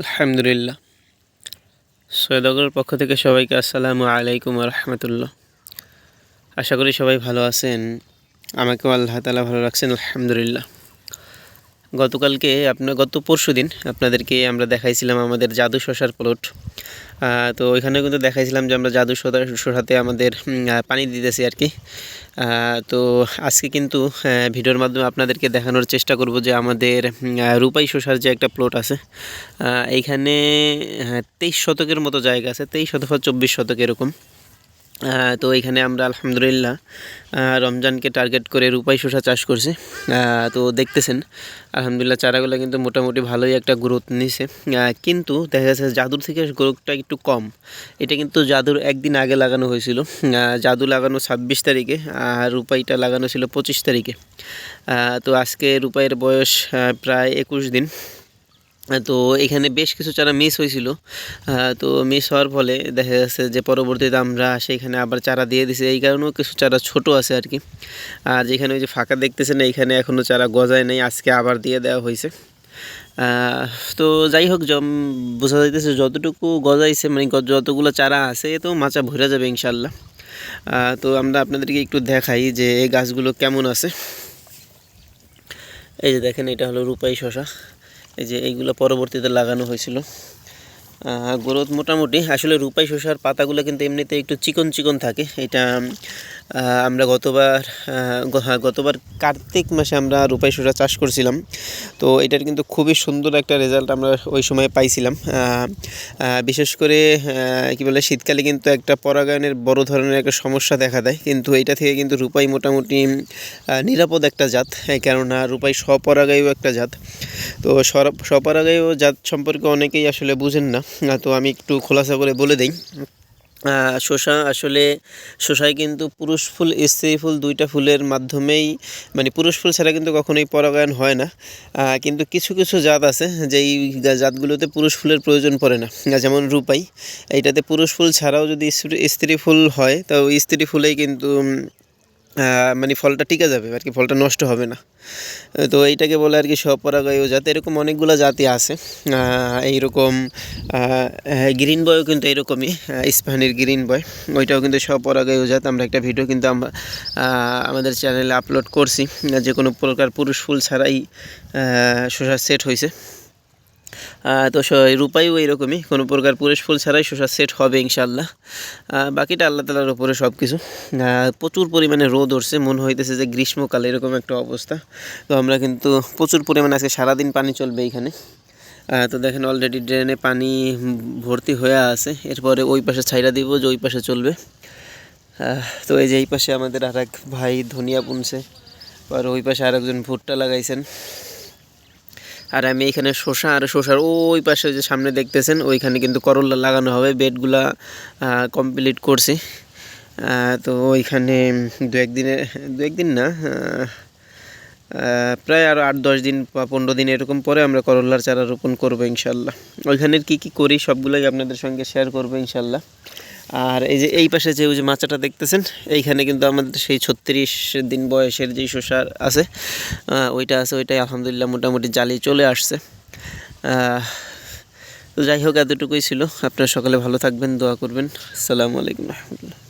আলহামদুলিল্লাহ। সৈয়দগরের পক্ষ থেকে সবাইকে আসসালামু আলাইকুম রহমতুল্লাহ। আশা করি সবাই ভালো আছেন। আমাকেও আল্লাহ তালা ভালো রাখছেন, আলহামদুলিল্লাহ। গতকালকে, আপনার গত পরশু দিন আপনাদেরকে আমরা দেখাইছিলাম আমাদের জাদু শশার প্লট। তো ওইখানে কিন্তু দেখাইছিলাম যে আমরা জাদু শশাতে আমাদের পানি দিতেছি আর কি তো আজকে কিন্তু ভিডিওর মাধ্যমে আপনাদেরকে দেখানোর চেষ্টা করব যে আমাদের রূপাই শশার যে একটা প্লট আছে এইখানে তেইশ শতকের মতো জায়গা আছে, তেইশ শতক বা চব্বিশ শতক এরকম। তো এখানে আমরা আলহামদুলিল্লাহ রমজানকে টার্গেট করে রূপাই শসা চাষ করছি। তো দেখতেছেন, আলহামদুলিল্লাহ চারাগুলো কিন্তু মোটামুটি ভালোই একটা গ্রোথ নিছে। কিন্তু দেখা যাচ্ছে জাদুর থেকে গ্রোথটা একটু কম। এটা কিন্তু জাদুর একদিন আগে লাগানো হয়েছিল। জাদু লাগানো ছাব্বিশ তারিখে, আর রূপাইটা লাগানো ছিল পঁচিশ তারিখে। তো আজকে রূপাইয়ের বয়স প্রায় একুশ দিন। তো এখানে বেশ কিছু চারা মিস হয়েছিল। তো মিস হওয়ার ফলে দেখা যাচ্ছে যে পরবর্তীতে আমরা সেখানে আবার চারা দিয়ে দিছি। এই কারণেও কিছু চারা ছোট আছে আর কি। আর যেখানে ওই যে ফাঁকা দেখতেছেন, এইখানে এখনও চারা গজায় নেই। আজকে আবার দিয়ে দেওয়া হয়েছে। তো যাই হোক বোঝা যাইতেছে যতটুকু গজাইছে মানে যতগুলো চারা আছে তো মাচা ভরে যাবে ইনশাল্লাহ তো আমরা আপনাদেরকে একটু দেখাই যে এই গাছগুলো কেমন আছে। এই যে দেখেন, এটা হলো রূপাই শশা এই যে এইগুলো পরবর্তীতে লাগানো হয়েছিল। গ্রোথ মোটামুটি। আসলে রূপাই শসার পাতাগুলো কিন্তু এমনিতে একটু চিকন চিকন থাকে। এটা আমরা গতবার হ্যাঁ, গতবার কার্তিক মাসে আমরা রূপাই শসা চাষ করছিলাম। তো এটার কিন্তু খুবই সুন্দর একটা রেজাল্ট আমরা ওই সময় পাইছিলাম। বিশেষ করে কী বলে শীতকালে কিন্তু একটা পরাগায়নের বড় ধরনের একটা সমস্যা দেখা দেয়। কিন্তু এটা থেকে কিন্তু রূপাই মোটামুটি নিরাপদ একটা জাত। কেননা রূপাই স্বপরাগায়ু একটা জাত। তো সর- স্বপরাগায়ু জাত সম্পর্কে অনেকেই আসলে বুঝেন না। তো আমি একটু খোলাসা করে বলে দিই। শসা আসলে শশায় কিন্তু পুরুষ ফুল, স্ত্রী ফুল দুইটা ফুলের মাধ্যমেই মানে পুরুষ ফুল ছাড়া কিন্তু কখনোই পরাগায়ন হয় না। কিন্তু কিছু কিছু জাত আছে যেই জাতগুলোতে পুরুষ ফুলের প্রয়োজন পড়ে না। যেমন রূপাই, এইটাতে পুরুষ ফুল ছাড়াও যদি স্ত্রী- ফুল হয়, তো স্ত্রী ফুলেই কিন্তু মানে ফলটা টিকে যাবে, আর কি ফলটা নষ্ট হবে না। তো এইটাকে বলে আর কি স্বপরাগায়ু জাত, এরকম অনেকগুলো জাতি আছে। এইরকম গ্রিন বয়ও কিন্তু এরকমই ইস্পাহানির গ্রিন বয় ওইটাও কিন্তু স্বপরাগায়ু জাত। আমরা একটা ভিডিও কিন্তু আমরা আমাদের চ্যানেলে আপলোড করছি। যে কোনো প্রকার পুরুষ ফুল ছাড়াই শসা সেট হয়েছে তো রূপাইও এইরকমই। কোনো প্রকার পুরুষ ফুল ছাড়াই শসা সেট হবে ইনশাল্লাহ বাকিটা আল্লাহ তালার উপরে সব কিছু প্রচুর পরিমাণে রোদ উঠছে, মনে হইতেছে যে গ্রীষ্মকাল, এরকম একটা অবস্থা। তো আমরা কিন্তু প্রচুর পরিমাণে আজকে সারাদিন পানি চলবে এইখানে তো দেখেন অলরেডি ড্রেনে পানি ভর্তি হয়ে আছে। এরপরে ওই পাশে ছাইরা দিব যে ওই পাশে চলবে। তো এই যে এই পাশে আমাদের আর এক ভাই ধনিয়া বুনছে। আর ওই পাশে আরেকজন ভুট্টা লাগাইছেন। আর আমি এখানে শসা আর শসার ওই পাশে যে সামনে দেখতেছেন, ওইখানে কিন্তু করল্লা লাগানো হবে। বেডগুলা কমপ্লিট করছি। তো ওইখানে দু একদিনে, দু একদিন না প্রায় আরও আট দশ দিন বা পনেরো দিন এরকম পরে আমরা করল্লার চারা রোপণ করব ইনশাল্লাহ। ওইখানের কী কী করি সবগুলোই আপনাদের সঙ্গে শেয়ার করব ইনশাল্লাহ। আর এই যে এই পাশে যে ওই যে মাচাটা দেখতেছেন, এইখানে কিন্তু আমাদের সেই ছত্রিশ দিন বয়সের যেই শসার আছে ওইটা আছে, ওইটাই আলহামদুলিল্লাহ মোটামুটি জ্বালিয়ে চলে আসছে। তো যাই হোক, এতটুকুই ছিল। আপনারা সকালে ভালো থাকবেন, দোয়া করবেন। আসসালামু আলাইকুম রহমতুল্লাহ।